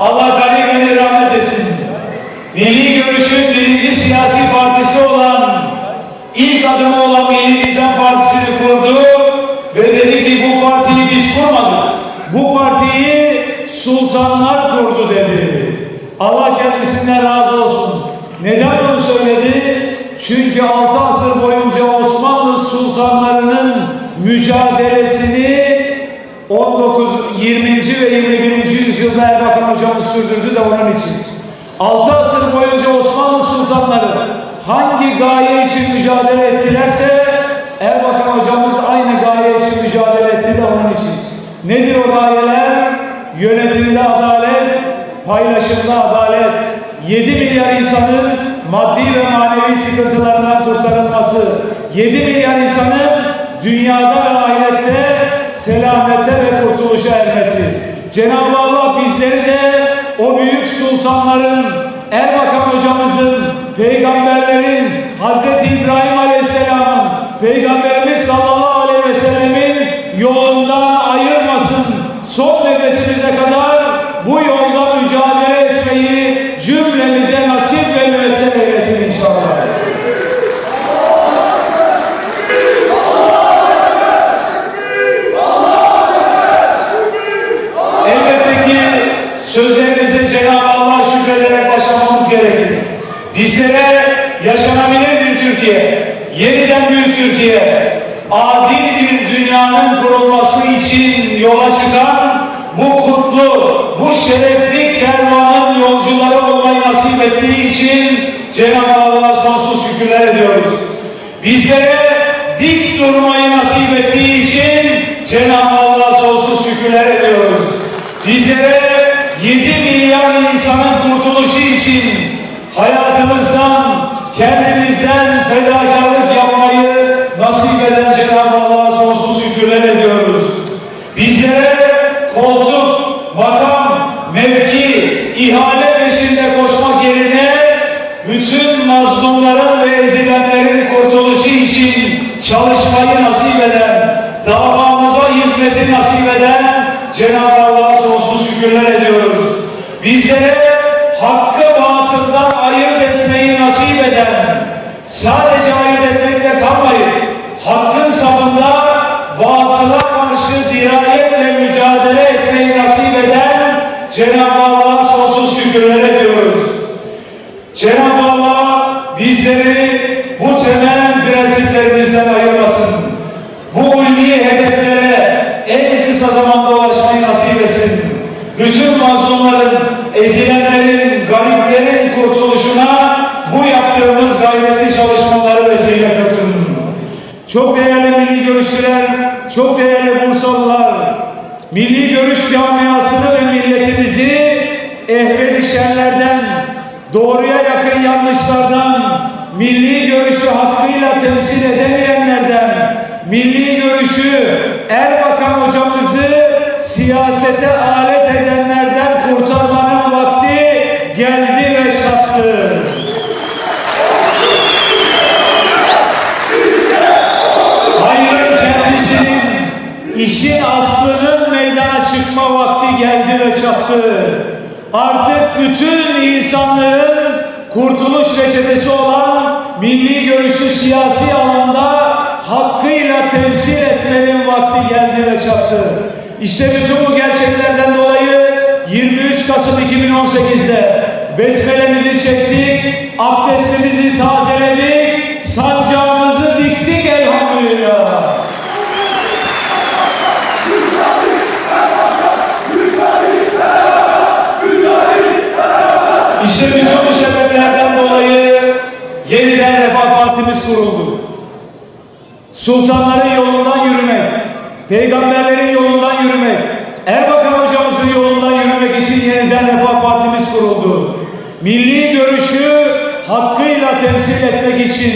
Allah gani gani rahmet etsin. Milli Görüş'ün birinci siyasi partisi olan, ilk adımı olan Milli Nizam Partisi'ni kurdu ve dedi ki bu partiyi biz kurmadık. Bu partiyi sultanlar kurdu dedi. Allah kendisinden razı olsun. Neden bunu söyledi? Çünkü altı asır boyunca Osmanlı sultanlarının mücadelesini 19, 20. ve 21. yüzyılda Erbakan hocamız sürdürdü de onun için. Altı asır boyunca Osmanlı sultanları hangi gaye için mücadele ettilerse Erbakan hocamız aynı gaye için mücadele etti de onun için. Nedir o gayeler? Yönetimde adalet, paylaşımda adalet, 7 milyar insanın maddi ve manevi sıkıntılarından kurtarılması, 7 milyar insanın dünyada ve ahirette selamete ve kurtuluşa ermesi. Cenab-ı Allah bizleri de o büyük sultanların, Erbakan hocamızın, peygamberlerin, Hazreti İbrahim Aleyhisselam'ın, Peygamberimiz sallallahu aleyhi ve sellemin yolundan ayırmasın. Son nefesimize kadar bu yolda mücadele etmeyi cümlemize nasip ve müessir eylesin inşallah. Elbette ki sözlerimize Cenab-ı Allah şükrederek başlamamız gerekir. Bizlere yaşanabilir bir Türkiye, yeniden bir Türkiye, adil bir dünyanın kurulması için yola çıkan bu kutlu, bu şerefli kervanın yolcuları olmayı nasip ettiği için Cenab-ı Allah'a sonsuz şükürler ediyoruz. Bizlere dik durmayı nasip ettiği için Cenab-ı Allah'a sonsuz şükürler ediyoruz. Bizlere 7 milyar insanın kurtuluşu için hayatımızdan, kendimizden fedakarlık yapmayı nasip eden Cenab-ı Allah'a sonsuz şükürler ediyoruz. Bizlere koltuk, makam, mevki, ihale peşinde koşmak yerine bütün mazlumların ve ezilenlerin kurtuluşu için çalışmayı nasip eden, davamıza hizmeti nasip eden Cenab-ı Allah'a sonsuz şükürler ediyoruz. Bizlere hakkı batıldan ayırt etmeyi nasip eden, sadece ayırt etmekle kalmayıp, hakkın safında batıla karşı dirayetle mücadele etmeyi nasip eden Cenab-ı Allah'a sonsuz şükürler ediyoruz. Cenab-ı Allah bizleri bu temel prensiplerimizden ayırmasın. Mazlumların, ezilenlerin, gariplerin kurtuluşuna bu yaptığımız gayretli çalışmaları vesile kılsın. Çok değerli milli görüşçüler, çok değerli Bursalılar, milli görüş camiasını ve milletimizi ehveli şerlerden, doğruya yakın yanlışlardan, milli görüşü hakkıyla temsil edemeyenlerden, milli görüşü Erbakan hocamızı siyasete alet edenlerden çattı. Artık bütün insanlığın kurtuluş reçetesi olan milli görüşü siyasi alanda hakkıyla temsil etmenin vakti geldi ve çattı. İşte bütün bu gerçeklerden dolayı 23 Kasım 2018'de besmelemizi çektik, abdestimizi tazeledik, sancağımızı diktik elhamdülillah. İşte bütün bu sebeplerden dolayı Partimiz kuruldu. Sultanların yolundan yürümek, peygamberlerin yolundan yürümek, Erbakan hocamızın yolundan yürümek için yeniden Refah Partimiz kuruldu. Milli görüşü hakkıyla temsil etmek için,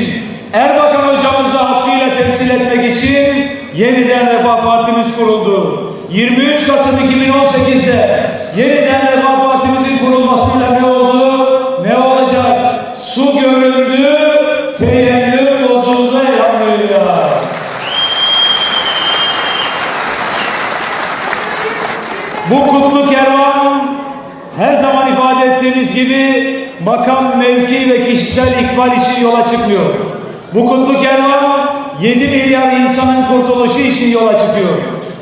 Erbakan hocamızı hakkıyla temsil etmek için yeniden Refah Partimiz kuruldu. 23 Kasım 2018'de yeniden Refah Partimizin kurulmasıyla ne oldu? Ne olacak? Su görüldü, gibi makam, mevki ve kişisel ikbal için yola çıkmıyor. Bu kutlu kervan 7 milyar insanın kurtuluşu için yola çıkıyor.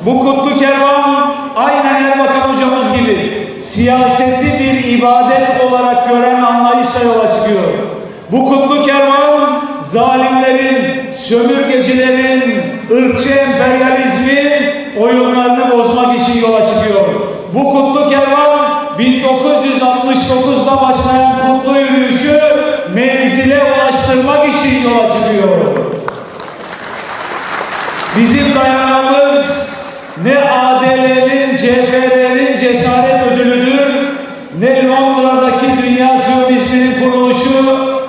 Bu kutlu kervan aynen Erbakan hocamız gibi siyaseti bir ibadet olarak gören anlayışla yola çıkıyor. Bu kutlu kervan zalimlerin, sömürgecilerin, ırkçı emperyalizmin oyunlarını bozmak için yola çıkıyor. Bu kutlu kervan 1969'da başlayan kutlu yürüyüşü menzile ulaştırmak için yola çıkıyor. Bizim dayanağımız ne ADL'nin, CFR'nin cesaret ödülüdür, ne Londra'daki Dünya Siyonizminin kuruluşu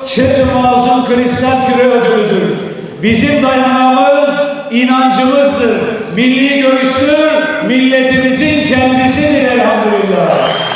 Chatham House'un kristal küre ödülüdür. Bizim dayanağımız inancımızdır, milli görüştür, milletimizin kendisidir elhamdülillah.